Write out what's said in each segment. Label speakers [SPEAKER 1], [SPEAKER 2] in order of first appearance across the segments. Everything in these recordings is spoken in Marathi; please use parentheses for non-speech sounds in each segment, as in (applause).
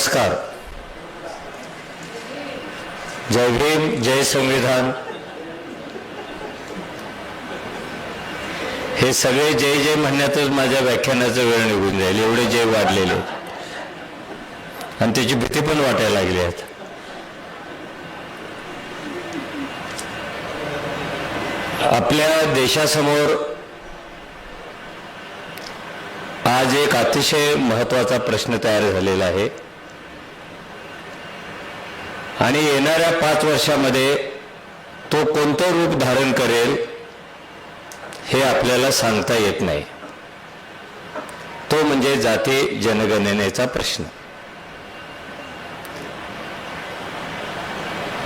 [SPEAKER 1] नमस्कार. जय भीम जय संविधान. हे सगळे जय जय म्हणण्यातच माझ्या व्याख्यानाचा वेळ निघून जाईल. एवढे जय वाढलेले. आणि त्याची भीती पण वाटायला लागली आहेत आपल्या देशासमोर आज एक अतिशय महत्त्वाचा प्रश्न तयार झालेला आहे. आणि येणाऱ्या पाच वर्षामध्ये तो कोणतं रूप धारण करेल हे आपल्याला सांगता येत नाही. तो म्हणजे जाती जनगणनेचा प्रश्न.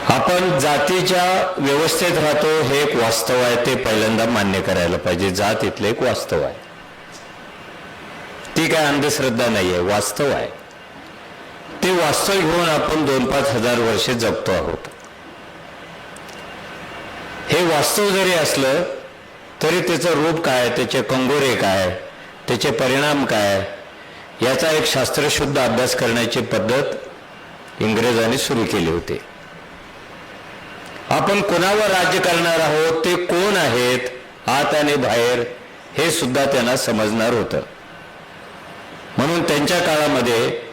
[SPEAKER 1] आपण जातीच्या व्यवस्थेत राहतो हे एक वास्तव आहे ते पहिल्यांदा मान्य करायला पाहिजे. जात इथलं एक वास्तव आहे. ती काय अंधश्रद्धा नाही आहे वास्तव आहे. ते वास्तव घेऊन आपण दोन पाच हजार वर्षे जगतो आहोत. हे वास्तव जरी असलं तरी त्याचं रूप काय त्याचे कंगोरे काय त्याचे परिणाम काय याचा एक शास्त्रशुद्ध अभ्यास करण्याची पद्धत इंग्रजांनी सुरू केली होती. आपण कोणावर राज्य करणार आहोत? ते कोण आहेत? आत आणि बाहेर हे सुद्धा त्यांना समजणार होतं. म्हणून त्यांच्या काळामध्ये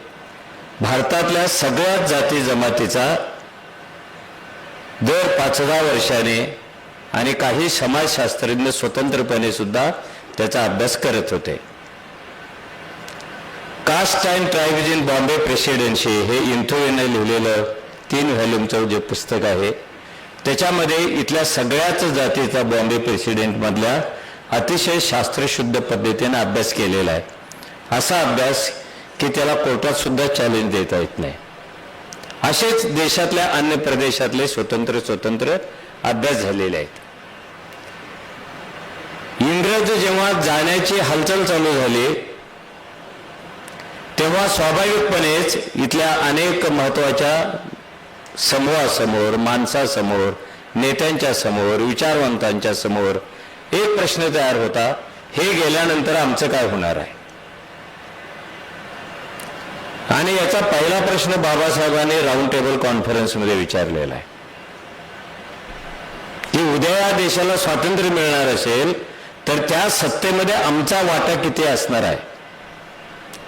[SPEAKER 1] भारतातल्या सगळ्याच जाती जमातीचा दर पाच दहा वर्षाने आणि काही समाजशास्त्रज्ञ स्वतंत्रपणे सुद्धा त्याचा अभ्यास करत होते. Caste and tribes in Bombay presidency हे इंथोवेने लिहिलेलं तीन व्हॉल्यूमचं जे पुस्तक आहे त्याच्यामध्ये इथल्या सगळ्याच जातीचा बॉम्बे प्रेसिडेंटमधल्या अतिशय शास्त्रशुद्ध पद्धतीने अभ्यास केलेला आहे. असा अभ्यास की त्याला कोर्टात सुद्धा चॅलेंज देता येत नाही. असेच देशातल्या अन्य प्रदेशातले स्वतंत्र स्वतंत्र अभ्यास झालेले आहेत. इंग्रज जेव्हा जाण्याची हालचाल चालू झाली तेव्हा स्वाभाविकपणेच इथल्या अनेक महत्त्वाच्या समूहासमोर माणसासमोर नेत्यांच्या समोर विचारवंतांच्या समोर एक प्रश्न तयार होता हे गेल्यानंतर आमचं काय होणार आहे? आणि याचा पहिला प्रश्न बाबासाहेबांनी राऊंड टेबल कॉन्फरन्समध्ये विचारलेला आहे. की उद्या या देशाला स्वातंत्र्य मिळणार असेल तर त्या सत्तेमध्ये आमचा वाटा किती असणार आहे?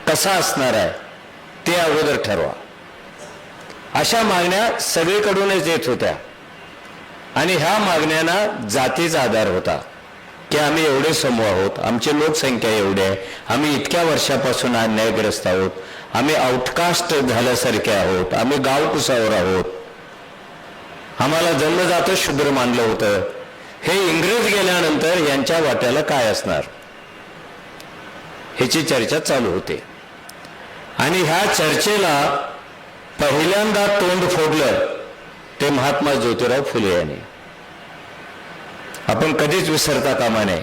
[SPEAKER 1] कसा असणार आहे? ते अगोदर ठरवा. अशा मागण्या सगळीकडूनच येत होत्या. आणि ह्या मागण्यांना जातीचा आधार होता की आम्ही एवढे समूह आहोत आमची लोकसंख्या एवढी आहे आम्ही इतक्या वर्षापासून अन्यायग्रस्त आहोत आम्ही आउटकास्ट झाल्यासारखे आहोत. आम्ही गावकुसावर आहोत. आम्हाला जन्मजातच शुभ्र मानलं होतं. हे इंग्रज गेल्यानंतर यांच्या वाट्याला काय असणार? ह्याची चर्चा चालू होते. आणि ह्या चर्चेला पहिल्यांदा तोंड फोडलं ते महात्मा ज्योतिराव फुले यांनी. आपण कधीच विसरता कामा नये.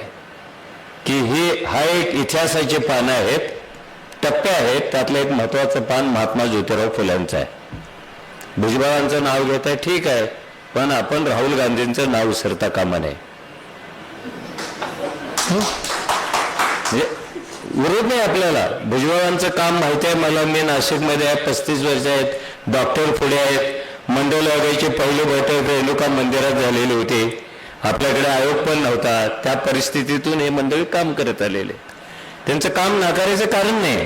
[SPEAKER 1] की ही हा एक इतिहासाचे पानं आहेत. टप्पे आहेत. त्यातलं एक महत्वाचं पान महात्मा ज्योतिराव फुल्यांचं आहे. भुजबळांचं नाव घेत आहे ठीक आहे. पण आपण राहुल गांधींचं नाव विसरता कामा नये. म्हणजे विरोध नाही आपल्याला. भुजबळांचं काम माहिती आहे मला. मी नाशिकमध्ये आहे पस्तीस वर्ष आहेत. डॉक्टर पुढे आहेत. मंडल पहिले पहिली बैठक रेणुका मंदिरात झालेली होती. आपल्याकडे आयोग पण नव्हता. त्या परिस्थितीतून हे मंडळी काम करत आलेले. त्यांचं काम नाकारायचं कारण नाही.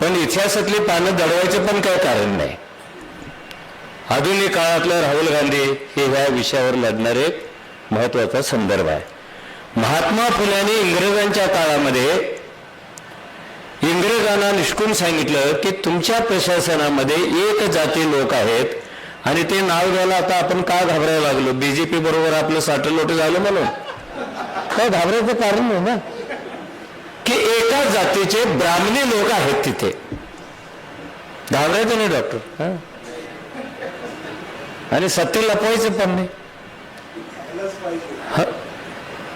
[SPEAKER 1] पण इतिहासातली पानं दडवायचं पण काही कारण नाही. आधुनिक काळातलं राहुल गांधी हे ह्या विषयावर लढणारे एक महत्त्वाचा संदर्भ आहे. महात्मा फुल्याने इंग्रजांच्या काळामध्ये इंग्रजांना निष्कून सांगितलं की तुमच्या प्रशासनामध्ये एक जाती लोक आहेत आणि ते नाव घ्यायला आता आपण का घाबरायला लागलो? बीजेपी बरोबर आपलं साठलोट झालं म्हणून. काय घाबरायचं कारण नाही ना? की एका जातीचे ब्राह्मणी लोक आहेत तिथे. घाबरायचं नाही डॉक्टर आणि सत्य लपवायचं पण नाही. ह.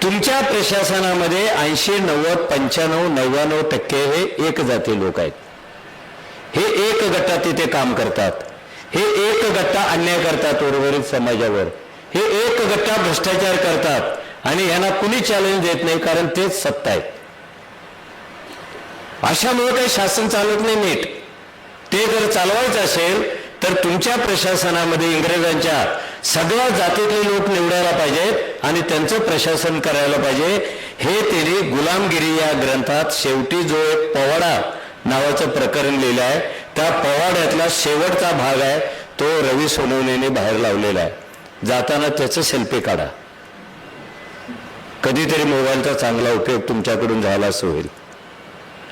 [SPEAKER 1] तुमच्या प्रशासनामध्ये ऐंशी नव्वद पंच्याण्णव नव्याण्णव टक्के हे एक जाती लोक आहेत. हे एक गटा तिथे काम करतात. हे एक गट्टा अन्याय करतात उर्वरित समाजावर. हे एक गट्टा भ्रष्टाचार करतात. आणि यांना कुणी चॅलेंज देत नाही कारण तेच सत्ता आहेत अशामुळे काही शासन चालत नाही नीट. ते जर चालवायचं असेल तर तुमच्या प्रशासनामध्ये इंग्रजांच्या सगळ्या जातीतले लोक निवडायला पाहिजेत आणि त्यांचं प्रशासन करायला पाहिजे. हे त्यांनी गुलामगिरी या ग्रंथात शेवटी जो एक पवाडा नावाचं प्रकरण लिहिलं आहे त्या पवाड्यातला शेवटचा भाग आहे तो रवी सोनवणेने बाहेर लावलेला आहे. जाताना त्याचं सेल्फी काढा. कधीतरी मोबाईलचा चांगला उपयोग तुमच्याकडून झालाच होईल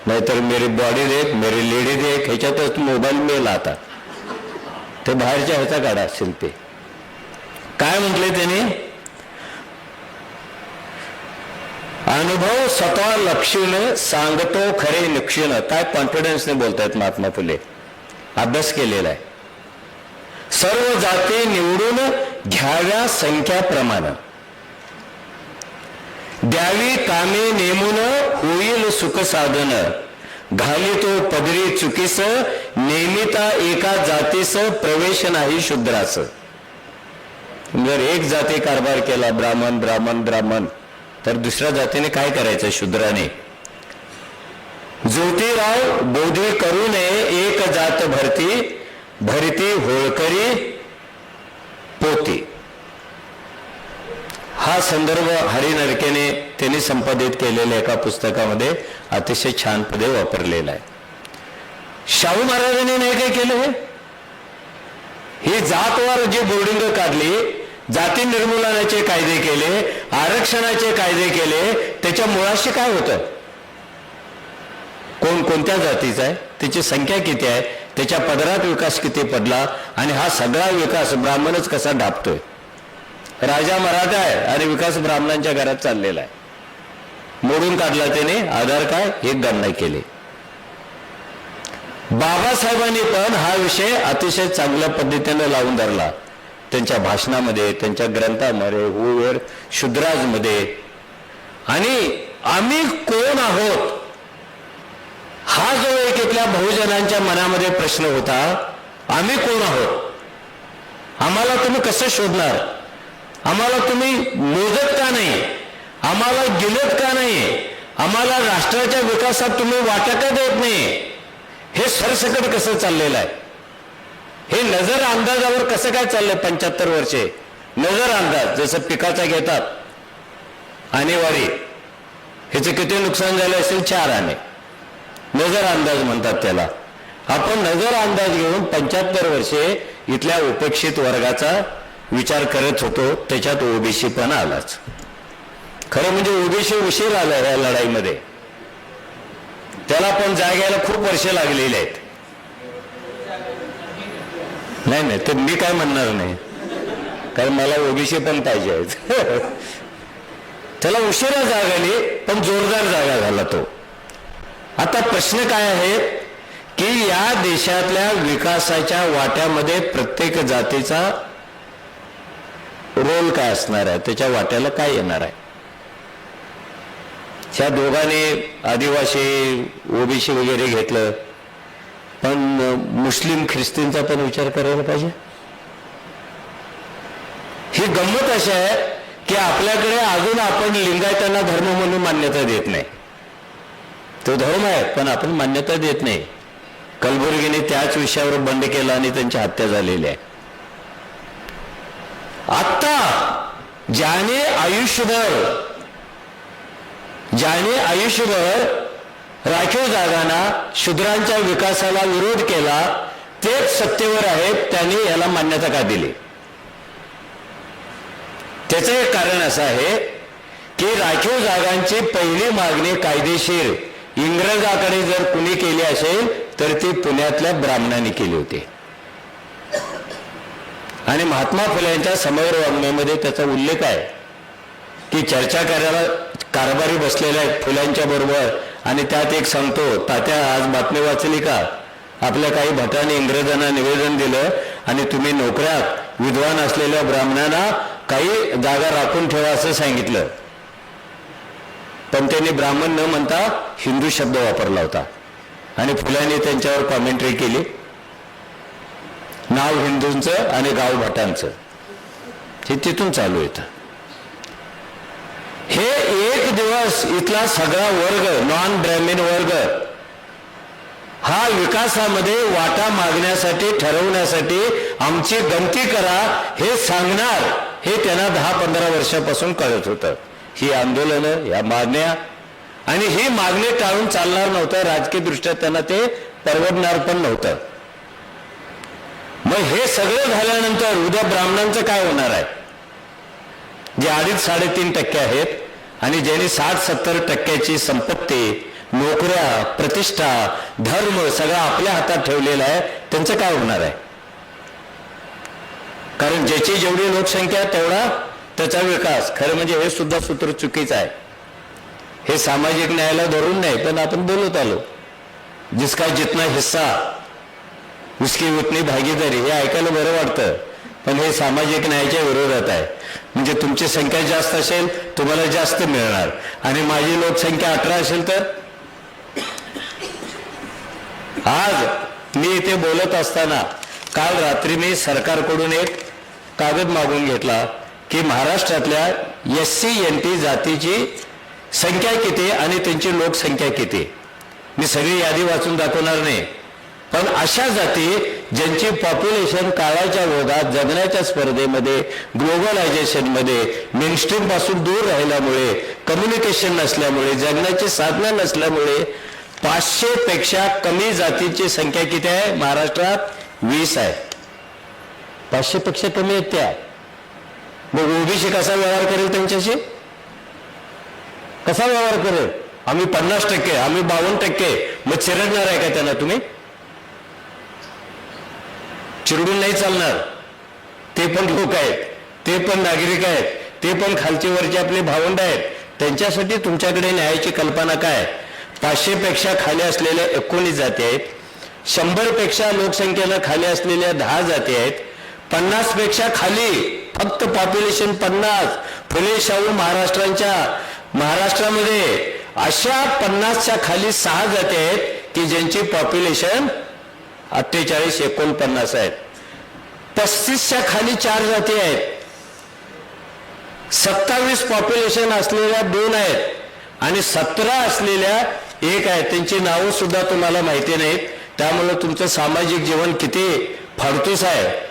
[SPEAKER 1] नाहीतर मेरी बॉडी देख मेरी लेडी देख ह्याच्यातच मोबाईल मेल आता. ते बाहेरच्या ह्याचा काढा ते काय म्हटले त्यांनी? अनुभव स्वतः लक्षीन सांगतो खरे लक्षण काय कॉन्फिडन्सने बोलतायत महात्मा फुले? अभ्यास केलेला आहे. सर्व जाती निवडून घ्याव्या संख्याप्रमाणे. द्यावी कामे नेमून होईल सुख साधन. घाली तो पदरी चुकीस नेमिता एका जातीस प्रवेश नाही शूद्रास. जर एक जाती कारभार केला ब्राह्मण ब्राह्मण ब्राह्मण तर दुसऱ्या जातीने काय करायचं शूद्राने? ज्योतिराव बोधी करू नये एक जात भरती भरती होळकरी पोती. हा संदर्भ हरी नरकेने त्यांनी संपादित केलेल्या एका पुस्तकामध्ये अतिशय छान पदे वापरलेला आहे. शाहू महाराजांनी नाही काय केलं हे? ही जातवार जी बोर्डिंग काढली जाती निर्मूलनाचे कायदे केले आरक्षणाचे कायदे केले त्याच्या मुळाशी काय होतं? कोण कोणत्या जातीचा आहे? त्याची संख्या किती आहे? त्याच्या पदरात विकास किती पडला? आणि हा सगळा विकास ब्राह्मणच कसा डापतोय राजा मराठा आहे आणि विकास ब्राह्मणांच्या घरात चाललेला आहे. मोडून काढला त्याने आधार काय? हे गणना केले. बाबासाहेबांनी पण हा विषय अतिशय चांगल्या पद्धतीने लावून धरला. त्यांच्या भाषणामध्ये त्यांच्या ग्रंथामध्ये हुवेर शुद्राजमध्ये. आणि आम्ही कोण आहोत? हा जो एक इथल्या बहुजनांच्या मनामध्ये प्रश्न होता आम्ही कोण आहोत? आम्हाला तुम्ही कसं शोधणार? आम्हाला तुम्ही मोजत का नाही? आम्हाला गेलेत का नाही? आम्हाला राष्ट्राच्या विकासात तुम्ही वाटा का देत नाही? हे सरसकट कसं चाललेलं आहे? हे नजर अंदाजावर कसं काय चाललंय पंच्याहत्तर वर्षे? नजर अंदाज जसं पिकाचा घेतात. आणेवारी ह्याचे किती नुकसान झाले असेल चार आणे नजर अंदाज म्हणतात त्याला. आपण नजर अंदाज घेऊन पंच्याहत्तर वर्षे इथल्या उपेक्षित वर्गाचा विचार करत होतो त्याच्यात ओबीसी पण आलाच. खरं म्हणजे ओबीसी उशीर आला या लढाईमध्ये. त्याला पण जाग्याला खूप वर्ष लागलेली आहेत. नाही नाही तर मी काय म्हणणार नाही. कारण मला ओबीसी पण पाहिजे आहेत. (laughs) त्याला उशिरा जाग आली पण जोरदार जागा झाला तो. आता प्रश्न काय आहे की या देशातल्या विकासाच्या वाट्यामध्ये प्रत्येक जातीचा रोल काय असणार आहे? त्याच्या वाट्याला काय येणार आहे? ह्या दोघांनी आदिवासी ओबीसी वगैरे घेतलं. पण मुस्लिम ख्रिस्तींचा पण विचार करायला पाहिजे. ही गंमत अशी आहे की आपल्याकडे अजून आपण लिंगायतांना धर्म म्हणून मान्यता देत नाही. तो धर्म आहे पण आपण मान्यता देत नाही. कलबुर्गीने त्याच विषयावर बंड केला आणि त्यांची हत्या झालेली आहे. आत्ता ज्याने आयुष्यभर ज्याने आयुष्यभर राखीव जागांना शूद्रांच्या विकासाला विरोध केला तेच सत्तेवर आहेत त्यांनी याला मान्यता का दिली? त्याचं एक कारण असं आहे की राखीव जागांची पहिली मागणी कायदेशीर इंग्रजाकडे जर कुणी केली असेल तर ती पुण्यातल्या ब्राह्मणांनी केली होती. आणि महात्मा फुले यांच्या समग्र वाङ्मयामध्ये त्याचा उल्लेख आहे की चर्चा करायला कारभारी बसलेल्या आहेत फुलांच्या बरोबर आणि त्यात एक सांगतो तात्या आज बातमी वाचली का? आपल्या काही भटाने इंग्रजांना निवेदन दिलं आणि तुम्ही नोकऱ्यात विद्वान असलेल्या ब्राह्मणांना काही जागा राखून ठेवा असं सांगितलं. पण त्यांनी ब्राह्मण न म्हणता हिंदू शब्द वापरला होता. आणि फुलांनी त्यांच्यावर कॉमेंट्री केली. नाव हिंदूंचं आणि गाव भटांचं. हे तिथून चालू येतं हे एक दिवस इथला सगळा वर्ग नॉन ब्राह्मीण वर्ग हा विकासामध्ये वाटा मागण्यासाठी ठरवण्यासाठी आमची गमती करा हे सांगणार हे त्यांना दहा पंधरा वर्षापासून कळत होतं. ही आंदोलनं या मागण्या आणि ही मागणी टाळून चालणार नव्हतं. राजकीयदृष्ट्या त्यांना ते परवडणार पण नव्हतं. मग हे सगळं झाल्यानंतर उद्या ब्राह्मणांचं काय होणार आहे? जे अडीच साडेतीन टक्के आहेत आणि ज्यांनी साठ सत्तर टक्क्याची संपत्ती नोकऱ्या प्रतिष्ठा धर्म सगळं आपल्या हातात ठेवलेलं आहे त्यांचं काय होणार आहे? कारण ज्याची जेवढी लोकसंख्या तेवढा त्याचा विकास. खरं म्हणजे हे सुद्धा सूत्र चुकीचं आहे. हे सामाजिक न्यायाला धरून नाही पण आपण बोलत आलो. जिसका जितना हिस्सा उसकी उतनी भागीदारी हे ऐकायला बरं वाटतं. पण हे सामाजिक न्यायाच्या विरोधात आहे. म्हणजे तुमची संख्या जास्त असेल तुम्हाला जास्त मिळणार. आणि माझी लोकसंख्या अठरा असेल तर? आज मी इथे बोलत असताना काल रात्री मी सरकारकडून एक कागद मागून घेतला की महाराष्ट्रातल्या एस सी एन टी जातीची संख्या किती आणि त्यांची लोकसंख्या किती? मी सगळी यादी वाचून दाखवणार नाही. अशा जाती ज्यांची पॉप्युलेशन काळाच्या ओघात जगण्याच्या स्पर्धेमध्ये ग्लोबलायझेशनमध्ये मेनस्ट्रीमपासून दूर राहिल्यामुळे कम्युनिकेशन नसल्यामुळे जगण्याची साधनं नसल्यामुळे पाचशे पेक्षा कमी जातीची संख्या किती आहे? महाराष्ट्रात वीस आहे. पाचशे पेक्षा कमी आहेत त्या. मग ओबीसी कसा व्यवहार करेल त्यांच्याशी? कसा व्यवहार करेल? आम्ही पन्नास टक्के आम्ही बावन्न टक्के. मग चिरडणार आहे का त्यांना तुम्ही? चिरडून नाही चालणार. ते पण लोक आहेत ते पण नागरिक आहेत ते पण खालचे वरचे आपले भावंड आहेत. त्यांच्यासाठी तुमच्याकडे न्यायाची कल्पना काय? पाचशे पेक्षा खाली असलेल्या एकोणीस जाती आहेत शंभरपेक्षा लोकसंख्येनं खाली असलेल्या दहा जाती आहेत पन्नासपेक्षा खाली फक्त पॉप्युलेशन पन्नास फुले शाहू महाराष्ट्रांच्या. महाराष्ट्रामध्ये अशा पन्नासच्या खाली सहा जाती आहेत की ज्यांची पॉप्युलेशन अठ्ठेचाळीस एकोणपन्नास आहेत. पस्तीसच्या खाली चार जाती आहेत. सत्तावीस पॉप्युलेशन असलेल्या दोन आहेत आणि सतरा असलेल्या एक आहेत त्यांची नावं सुद्धा तुम्हाला माहिती नाहीत. त्यामुळे तुमचं सामाजिक जीवन किती फाडतूस आहे.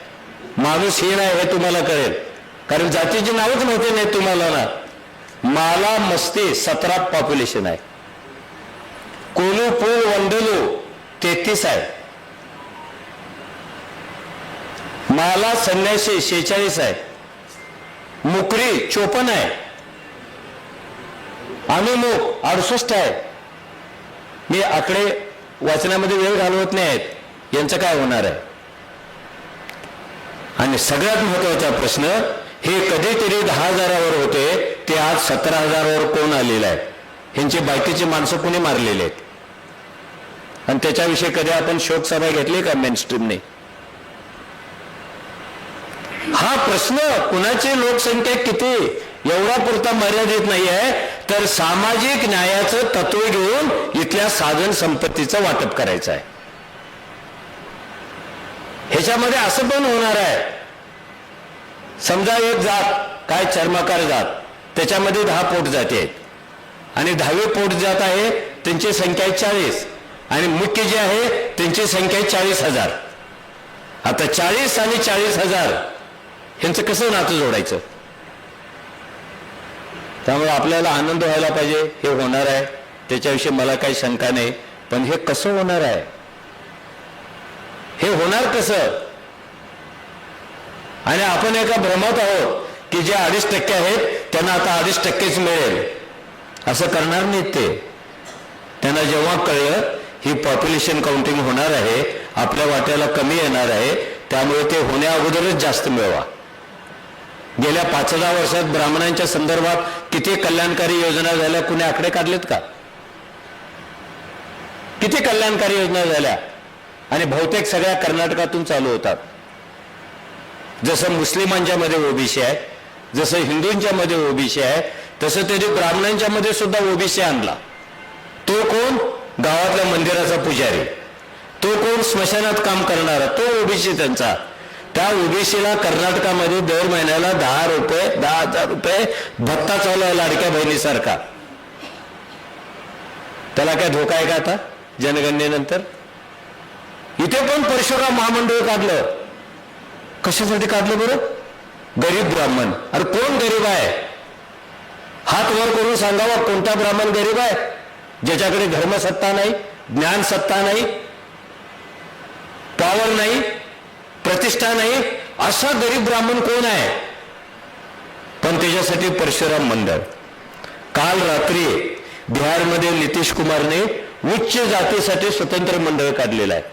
[SPEAKER 1] माणूस हे नाही हे तुम्हाला कळेल. कारण जातीची नावच माहिती नाही तुम्हाला ना. माला मस्ती सतरा पॉप्युलेशन आहे. कोलू पूल वंडलू तेहतीस आहे. माला संन्याशी शेहेचाळीस आहे. मुकरी चोपन्न आहे. अनुमुख अडुसष्ट आहे. मी आकडे वाचण्यामध्ये वेळ घालवत नाही आहेत यांचं काय होणार आहे? आणि सगळ्यात महत्त्वाचा प्रश्न हे कधीतरी दहा हजारावर होते ते आज सतरा हजारावर कोण आलेलं आहे? ह्यांची बाकीची माणसं कोणी मारलेली आहेत? आणि त्याच्याविषयी कधी आपण शोकसभा घेतली का मेन स्ट्रीमने हा प्रश्न कुणाची लोकसंख्या किती एवढा पुरता मर्यादित नाही आहे तर सामाजिक न्यायाचं तत्व घेऊन इथल्या साधन संपत्तीचं वाटप करायचं आहे ह्याच्यामध्ये असं पण होणार आहे. समजा एक जात काय चर्माकार जात त्याच्यामध्ये दहा पोट जाती आहेत. आणि दहावी पोट जात आहे त्यांची संख्या आहे चाळीस. आणि मुख्य जे आहे त्यांची संख्या आहे चाळीस हजार. आता चाळीस आणि चाळीस हजार ह्यांचं कसं नातं जोडायचं? त्यामुळे आपल्याला आनंद व्हायला पाहिजे हे होणार आहे. त्याच्याविषयी मला काही शंका नाही पण हे कसं होणार आहे? हे होणार कसं? आणि आपण एका भ्रमात आहोत की जे अडीच टक्के आहेत त्यांना आता अडीच टक्केच मिळेल. असं करणार नाहीत ते. त्यांना जेव्हा कळलं ही पॉप्युलेशन काउंटिंग होणार आहे आपल्या वाट्याला कमी येणार आहे त्यामुळे ते होण्या अगोदरच जास्त मिळवा. गेल्या पाच दहा वर्षात ब्राह्मणांच्या संदर्भात किती कल्याणकारी योजना झाल्या? कुणी आकडे काढलेत का? किती कल्याणकारी योजना झाल्या? आणि बहुतेक सगळ्या कर्नाटकातून चालू होतात. जसं मुस्लिमांच्या मध्ये ओबीसी आहे जसं हिंदूंच्या मध्ये ओबीसी आहे तसं त्यांनी ब्राह्मणांच्या मध्ये सुद्धा ओबीसी आणला. तो कोण? गावातल्या मंदिराचा पुजारी. तो कोण? स्मशानात काम करणारा. तो ओबीसी त्यांचा. त्या ओबीसीला कर्नाटकामध्ये दर महिन्याला दहा रुपये दहा हजार रुपये भत्ता चालू आहे लाडक्या बहिणीसारखा त्याला काय धोका आहे का आता जनगणनेनंतर? इथे पण परशुराम महामंडळ काढलं. कशासाठी काढलं बरं? गरीब ब्राह्मण. अरे कोण गरीब आहे? हात वर करून सांगावा कोणता ब्राह्मण गरीब आहे? ज्याच्याकडे धर्मसत्ता नाही ज्ञान सत्ता नाही पॉवर नाही प्रतिष्ठा नाही असा गरीब ब्राह्मण कोण आहे? पण त्याच्यासाठी परशुराम मंडळ. काल रात्री बिहारमध्ये नितीश कुमारने उच्च जातीसाठी स्वतंत्र मंडळ काढलेलं आहे.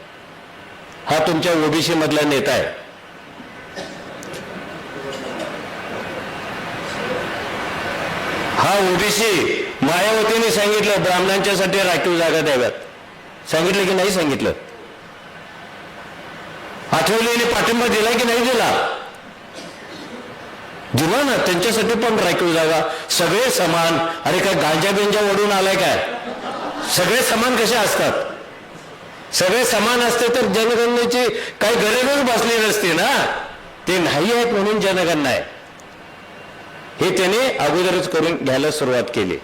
[SPEAKER 1] हा तुमच्या ओबीसी मधला नेता आहे. हा ओबीसी मायावतीने सांगितलं ब्राह्मणांच्यासाठी राखीव जागा द्याव्यात. सांगितलं की नाही सांगितलं? आठवलेने पाठिंबा दिला की नाही दिला? दिला ना. त्यांच्यासाठी पण राखीव जागा. सगळे समान. अरे काय गांजा बिंजा ओढून आलाय काय? सगळे समान कसे असतात? सगळे समान असते तर जनगणनेची काही गरजच बसली नसते ना. ते नाही आहेत म्हणून जनगणना आहे. हे त्याने अगोदरच करून घ्यायला सुरुवात केली.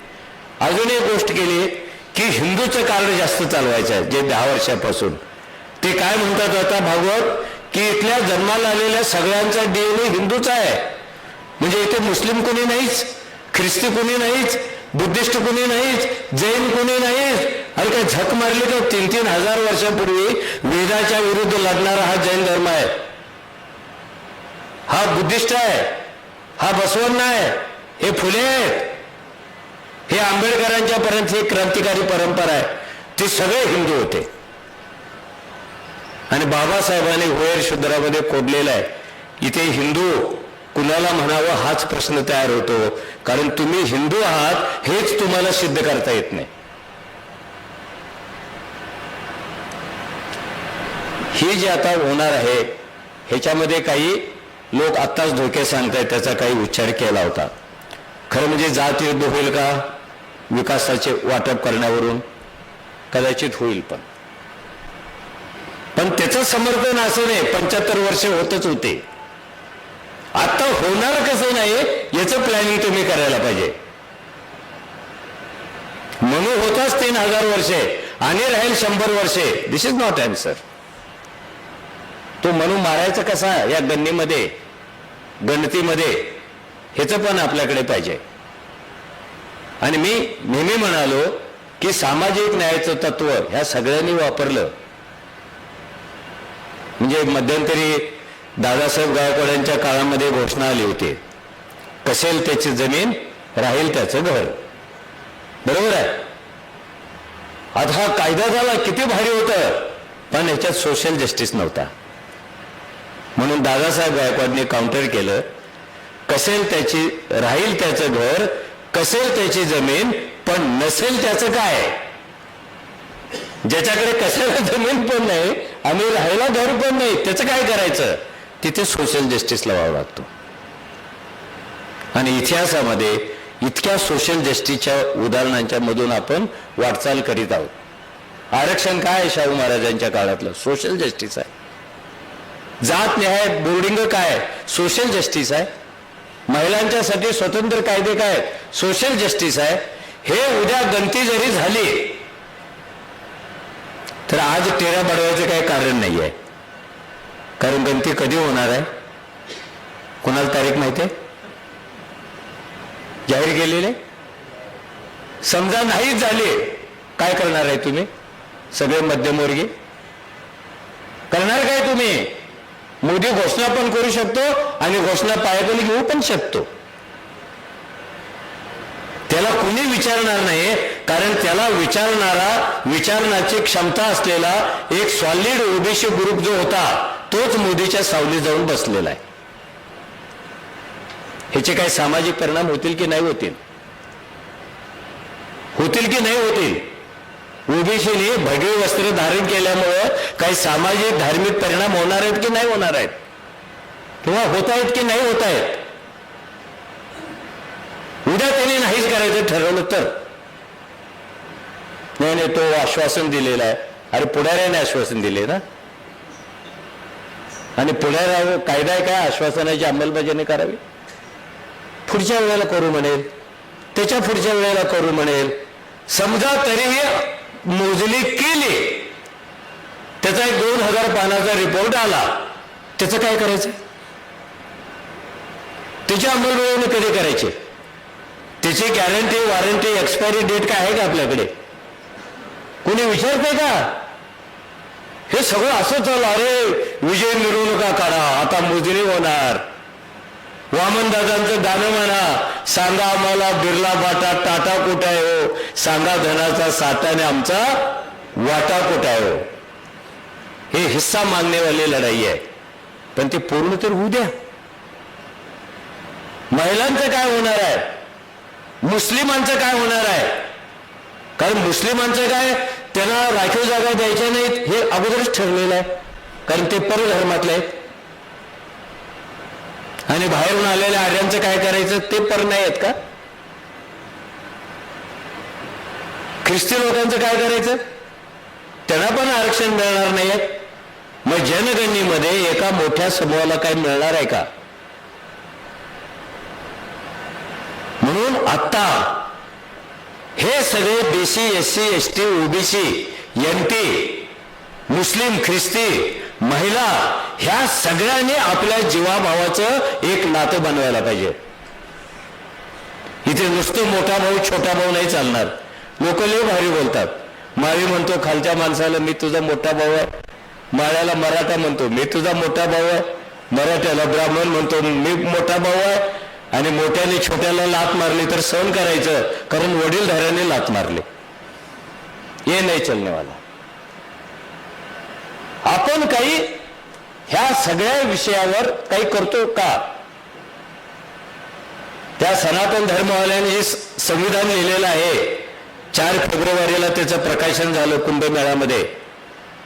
[SPEAKER 1] अजून एक गोष्ट केली की हिंदूचं कार्ड जास्त चालवायचं आहे जे दहा वर्षापासून. ते काय म्हणतात आता भागवत? की इथल्या जन्माला आलेल्या सगळ्यांचा डीएनए हिंदूचा आहे. म्हणजे इथे मुस्लिम कोणी नाहीच ख्रिस्ती कोणी नाहीच बुद्धिस्ट कोणी नाहीच जैन कोणी नाहीच. आणि काय झक मारली तर तीन तीन हजार वर्षापूर्वी वेदाच्या विरुद्ध लढणारा हा जैन धर्म आहे. हा बुद्धिस्ट आहे. हा बसवण आहे. हे फुले आहेत. हे आंबेडकरांच्या पर्यंत ही क्रांतिकारी परंपरा आहे. ते सगळे हिंदू होते. आणि बाबासाहेबांनी होयर शूद्रामध्ये कोडलेला आहे. इथे हिंदू कुणाला म्हणावं हाच प्रश्न तयार होतो. कारण तुम्ही हिंदू आहात हेच तुम्हाला सिद्ध करता येत नाही. ही जी आता होणार आहे ह्याच्यामध्ये काही लोक आत्ताच धोके सांगतायत त्याचा काही उच्चार केला होता. खरं म्हणजे जात युद्ध होईल का? विकासाचे वाटप करण्यावरून कदाचित होईल पण. पण त्याचं समर्थन असं नाही पंच्याहत्तर वर्ष होतच होते. आता होणार कसं नाही याचं प्लॅनिंग तुम्ही करायला पाहिजे. म्हणून होताच तीन हजार वर्षे आणि राहील शंभर वर्षे. दिस इज नॉट अँसर तो म्हणून मारायचा कसा या गणनेमध्ये गणतीमध्ये ह्याचं पण आपल्याकडे पाहिजे. आणि मी नेहमी म्हणालो की सामाजिक न्यायाचं तत्व ह्या सगळ्यांनी वापरलं. म्हणजे मध्यंतरी दादासाहेब गायकवाडांच्या काळामध्ये घोषणा आली होती. कसेल त्याची जमीन राहील त्याचं घर. बरोबर आहे? आता हा कायदा झाला किती भारी होतं. पण ह्याच्यात सोशल जस्टिस नव्हता. म्हणून दादासाहेब गायकवाडने काउंटर केलं. कसेल त्याची राहील त्याचं घर कसेल त्याची जमीन पण नसेल त्याचं काय? ज्याच्याकडे कशाला जमीन पण नाही आणि राहायला घर पण नाही त्याचं काय करायचं? तिथे सोशल जस्टिस लावावा लागतो. आणि इतिहासामध्ये इतक्या सोशल जस्टिसच्या उदाहरणांच्या मधून आपण वाटचाल करीत आहोत. आरक्षण काय आहे शाहू महाराजांच्या काळातलं? सोशल जस्टिस आहे. जात न्याय बोर्डिंग काय सोशल जस्टिस आहे. महिलांच्यासाठी स्वतंत्र कायदे काय सोशल जस्टिस आहे. हे उद्या गणती जरी झाली तर आज टेरा बडवायचं काही कारण नाही आहे कारण गणती कधी होणार आहे? कोणाला तारीख माहिती आहे? जाहीर केलेले समजा नाहीच झाले काय करणार आहे तुम्ही? सगळे मध्यमवर्गीय करणार काय तुम्ही? मोदी घोषणा पण करू शकतो आणि घोषणा पायाखाली घेऊ पण शकतो. त्याला कुणी विचारणार नाही कारण त्याला विचारणारा विचारण्याची क्षमता असलेला एक सॉलिड ओबीसी ग्रुप जो होता तोच मोदीच्या सावली जाऊन बसलेला आहे. ह्याचे काही सामाजिक परिणाम होतील की नाही होतील? होतील की नाही होतील? ओबीसीने भगवे वस्त्र धारण केल्यामुळं काही सामाजिक धार्मिक परिणाम होणार आहेत की नाही होणार आहेत? किंवा होत आहेत की नाही होत आहेत? उद्या त्यांनी नाहीच करायचं ठरवलं तर. नाही नाही तो आश्वासन दिलेलं आहे. अरे पुढाऱ्याने आश्वासन दिले ना. आणि पुढाऱ्या कायदा आहे काय आश्वासनाची अंमलबजावणी करावी. पुढच्या वेळेला करू म्हणेल. त्याच्या पुढच्या वेळेला करू म्हणेल. समजा तरीही मोजणी केली. त्याचा एक दोन हजार पानाचा रिपोर्ट आला. त्याचं काय करायचं? त्याची अंमलबजावणी कधी करायची? त्याची गॅरंटी वॉरंटी एक्सपायरी डेट काय आहे का आपल्याकडे? कोणी विचारते का? हे सगळं असं चाललं अरे विजय मिरवणुका काढा. आता मोजणी होणार. वामन दादांचं गाणं म्हणा. सांगा आम्हाला बिर्ला बाटा टाटा कुठं आहे हो? सांगा धनाचा साताने आमचा वाटा कुठं आहे हो? हे हिस्सा मागणेवाली लढाई आहे. पण ते पूर्ण तर होऊ द्या. महिलांचं काय होणार आहे? मुस्लिमांचं काय होणार आहे? कारण मुस्लिमांचं काय? त्यांना राखीव जागा द्यायच्या नाहीत हे अगोदरच ठरलेलं आहे. कारण ते परधर्मातले आहेत. आणि बाहेरून आलेल्या आर्यांचं काय करायचं ते पर नाही आहेत का? ख्रिस्ती लोकांचं काय करायचं? त्यांना पण आरक्षण मिळणार नाही मग जनगणनेमध्ये एका मोठ्या समूहाला काय मिळणार आहे का? म्हणून आत्ता हे सगळे BC S C S T OBC N T मुस्लिम ख्रिस्ती महिला ह्या सगळ्यांनी आपल्या जीवाभावाचं एक नातं बनवायला पाहिजे. इथे नुसतं मोठा भाऊ छोटा भाऊ नाही चालणार. लोक लय भारी बोलतात. माळी म्हणतो खालच्या माणसाला मी तुझा मोठा भाऊ आहे. माळ्याला मराठा म्हणतो मी तुझा मोठा भाऊ आहे. मराठ्याला ब्राह्मण म्हणतो मी मोठा भाऊ आहे. आणि मोठ्याने छोट्याला लात मारली तर सहन करायचं कारण वडीलधाऱ्याने लात मारली. हे नाही चलनेवाला. आपण काही ह्या सगळ्या विषयावर काही करतो का? त्या सनातन धर्मवाल्याने हे संविधान लिहिलेलं आहे. चार फेब्रुवारीला त्याचं प्रकाशन झालं कुंभमेळ्यामध्ये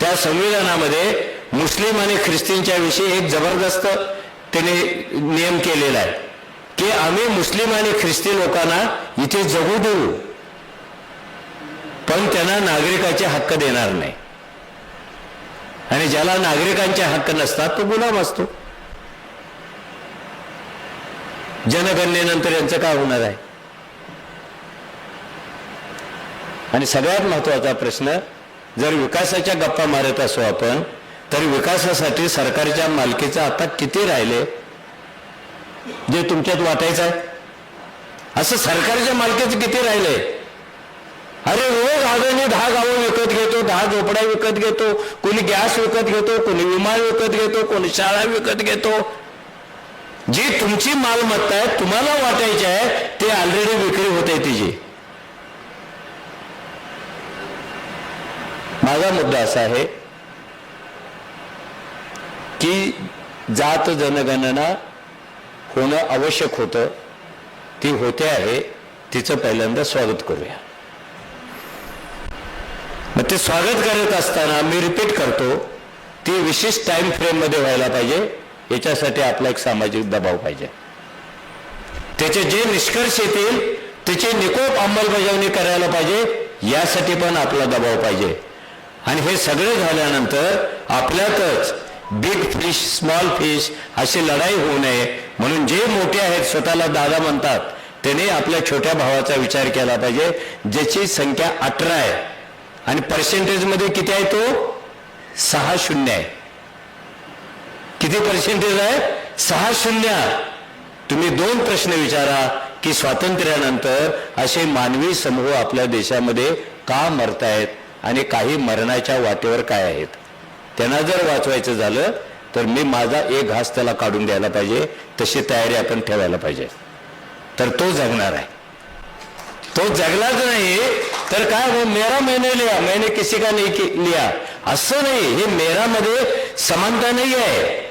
[SPEAKER 1] त्या संविधानामध्ये मुस्लिम आणि ख्रिस्तींच्या विषयी एक जबरदस्त त्याने नियम केलेला आहे. की आम्ही मुस्लिम आणि ख्रिस्ती लोकांना इथे जगू देऊ. पण त्यांना नागरिकाचे हक्क देणार नाही. आणि ज्याला नागरिकांचे हक्क नसतात तो गुलाम असतो. जनगणनेनंतर यांचं काय होणार आहे? आणि सगळ्यात महत्त्वाचा प्रश्न जर विकासाच्या गप्पा मारत असो आपण तर विकासासाठी सरकारच्या मालकीचं आता किती राहिले? जे तुमच्यात वाटायचं आहे. असं सरकारच्या मालकीचं किती राहिले? अरे रोज आगाने दहा गावं विकत घेतो दहा झोपड्या विकत घेतो कोणी गॅस विकत घेतो कोणी विमा विकत घेतो कोणी शाळा विकत घेतो. जी तुमची मालमत्ता आहे तुम्हाला वाटायची आहे ते ऑलरेडी विक्री होते तिची. माझा मुद्दा असा आहे की जात जनगणना होणं आवश्यक होतं. ती होते आहे. तिचं पहिल्यांदा स्वागत करूया. मग ते स्वागत करत असताना मी रिपीट करतो ती विशिष्ट टाइम फ्रेममध्ये व्हायला पाहिजे. याच्यासाठी आपला एक सामाजिक दबाव पाहिजे. त्याचे जे निष्कर्ष येतील त्याची निकोप अंमलबजावणी करायला पाहिजे. यासाठी पण आपला दबाव पाहिजे. आणि हे सगळे झाल्यानंतर आपल्यातच बिग फिश स्मॉल फिश अशी लढाई होऊ नये. म्हणून जे मोठे आहेत स्वतःला दादा म्हणतात. त्याने आपल्या छोट्या भावाचा विचार केला पाहिजे ज्याची संख्या अठरा आहे. आणि पर्सेंटेजमध्ये किती आहे तो? सहा शून्य आहे. किती पर्सेंटेज आहे? सहा शून्य तुम्ही दोन प्रश्न विचारा की स्वातंत्र्यानंतर असे मानवी समूह आपल्या देशामध्ये का मरतायत? आणि काही मरणाच्या वाटेवर काय आहेत? त्यांना जर वाचवायचं झालं तर मी माझा एक घास त्याला काढून द्यायला पाहिजे तशी तयारी आपण ठेवायला पाहिजे. तर तो जगणार आहे. तो जगलाच नाही तर काय हो मेरा मैने लिया मैंने किसी का नाही कि- लिया. असं नाही हे मेरामध्ये समानता नाही आहे.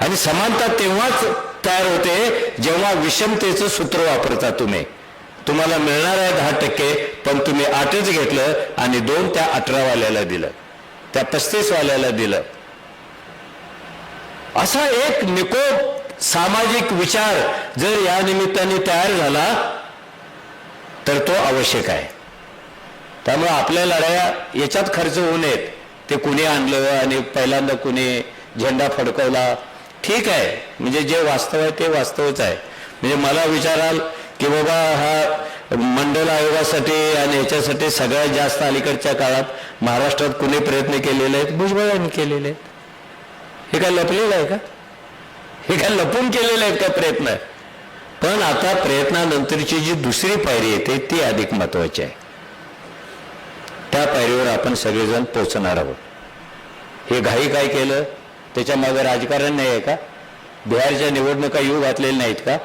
[SPEAKER 1] आणि समानता तेव्हाच तयार होते जेव्हा विषमतेचं सूत्र वापरता तुम्ही. तुम्हाला मिळणार आहे दहा टक्के पण तुम्ही आठच घेतलं आणि दोन त्या अठरा वाल्याला दिलं. त्या पस्तीस वाल्याला दिलं. असा एक निकोप सामाजिक विचार जर या निमित्ताने तयार झाला तर तो आवश्यक आहे. त्यामुळे आपल्या लढाया याच्यात खर्च होऊ नयेत. ते कुणी आणलं आणि पहिल्यांदा कुणी झेंडा फडकवला ठीक आहे. म्हणजे जे वास्तव आहे ते वास्तवच आहे. म्हणजे मला विचाराल की बाबा हा मंडल आयोगासाठी आणि याच्यासाठी सगळ्यात जास्त अलीकडच्या काळात महाराष्ट्रात कुणी प्रयत्न केलेले आहेत? भुजबळांनी केलेले आहेत. हे काय लपलेलं आहे का? हे काय लपून केलेले आहेत का प्रयत्न? पण आता प्रयत्नानंतरची जी दुसरी पायरी येते ती अधिक महत्वाची आहे. त्या पायरीवर आपण सगळेजण पोचणार आहोत. हे घाई काय केलं? त्याच्यामागे राजकारण नाही आहे का? बिहारच्या निवडणुका येऊ घातलेल्या नाहीत का?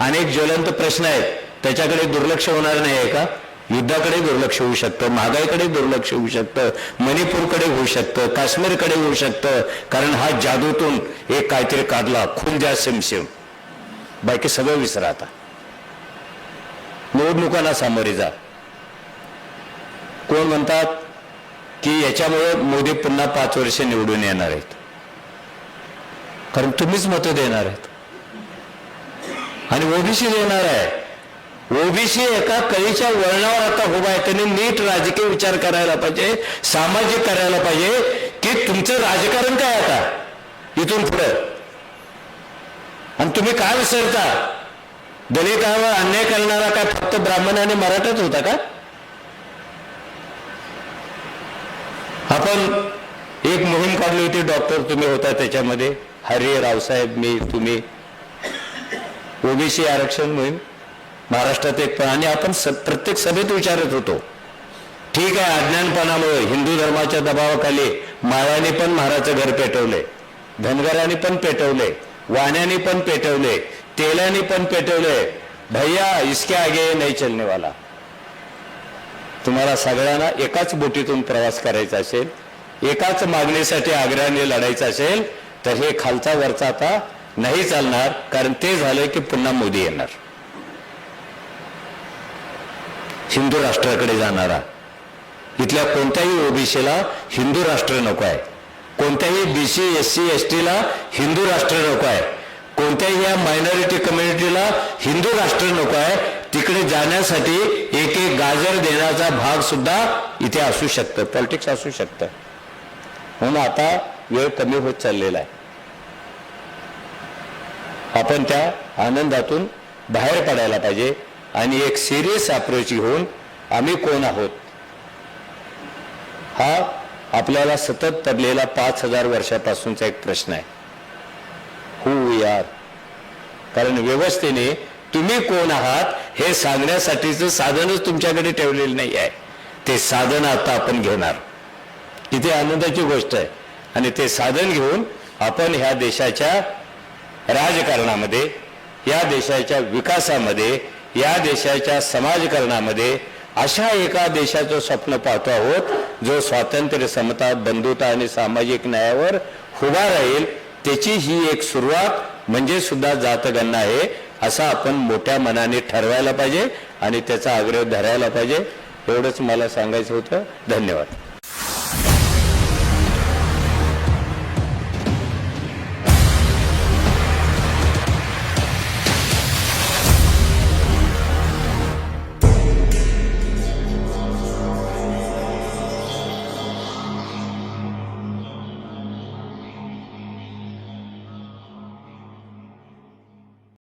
[SPEAKER 1] अनेक ज्वलंत प्रश्न आहेत. त्याच्याकडे दुर्लक्ष होणार नाही आहे का युद्धाकडे दुर्लक्ष होऊ शकतं महागाईकडे दुर्लक्ष होऊ शकतं मणिपूरकडे होऊ शकतं काश्मीरकडे होऊ शकतं. कारण हा जादूतून एक काहीतरी काढला खून द्या सिमसिम. बाकी सगळं विसरा आता. निवडणुकांना सामोरे जा. कोण म्हणतात की याच्यामुळे मोदी पुन्हा पाच वर्ष निवडून येणार आहेत? कारण तुम्हीच मतं देणार आहेत. आणि ओबीसी देणार आहे. ओबीसी एका कळीच्या वळणावर आता उभा आहे. त्यांनी नीट राजकीय विचार करायला पाहिजे सामाजिक करायला पाहिजे की तुमचं राजकारण काय आता? इथून पुढं. आणि तुम्ही काय विसरता? दलितावर अन्याय करणारा काय फक्त ब्राह्मण आणि मराठाच होता का? आपण एक मोहीम काढली होती डॉक्टर तुम्ही होता त्याच्यामध्ये. हरी रावसाहेब मी तुम्ही. ओबीसी आरक्षण मोहीम. महाराष्ट्रात एक आणि आपण स- प्रत्येक सभेत विचारत होतो. ठीक आहे अज्ञानपणामुळे हिंदू धर्माच्या दबावाखाली माळ्याने पण महाराजचं घर पेटवले धनगरांनी पण पेटवले वाण्याने पण पेटवले तेलाने पण पेटवले. भैया इसके आगे नाही चलने वाला तुम्हाला सगळ्यांना एकाच बोटीतून प्रवास करायचा असेल एकाच मागणीसाठी आग्रहाने लढायचं असेल तर हे खालचा वरचा आता नाही चालणार कारण ते झालं की पुन्हा मोदी येणार. हिंदू राष्ट्राकडे जाणारा. इथल्या कोणत्याही ओबीसीला हिंदू राष्ट्र नको आहे कोणत्याही B C S C S टीला हिंदू राष्ट्र नको आहे कोणत्याही या मायनॉरिटी कम्युनिटीला हिंदू राष्ट्र नको आहे तिकडे जाण्यासाठी एक एक गाजर देण्याचा भाग सुद्धा इथे असू शकतं. पॉलिटिक्स असू शकतं. म्हणून आता वेळ कमी होत चाललेला आहे. आपण त्या आनंदातून बाहेर पडायला पाहिजे. आणि एक सिरियस अप्रोच घेऊन आम्ही कोण आहोत? हा आपल्याला सतत पडलेला पाच हजार वर्षापासूनचा एक प्रश्न आहे. हु यार कारण व्यवस्थेने तुम्ही कोण आहात हे सांगण्यासाठीचं साधनच तुमच्याकडे ठेवलेलं नाही आहे. ते साधन आता आपण घेणार. किती आनंदाची गोष्ट आहे. आणि ते साधन घेऊन आपण ह्या देशाच्या राजकारणामध्ये या देशाच्या विकासामध्ये या देशाच्या समाजकारणामध्ये अशा एका देशाचं स्वप्न पाहतो आहोत जो स्वातंत्र्य समता बंधुता आणि सामाजिक न्यायावर उभा राहील त्याची ही एक सुरुवात म्हणजे सुद्धा जातगणना आहे असं आपण मोठ्या मनाने ठरवायला पाहिजे आणि त्याचा आग्रह धरायला पाहिजे. एवढंच मला सांगायचं होतं. धन्यवाद.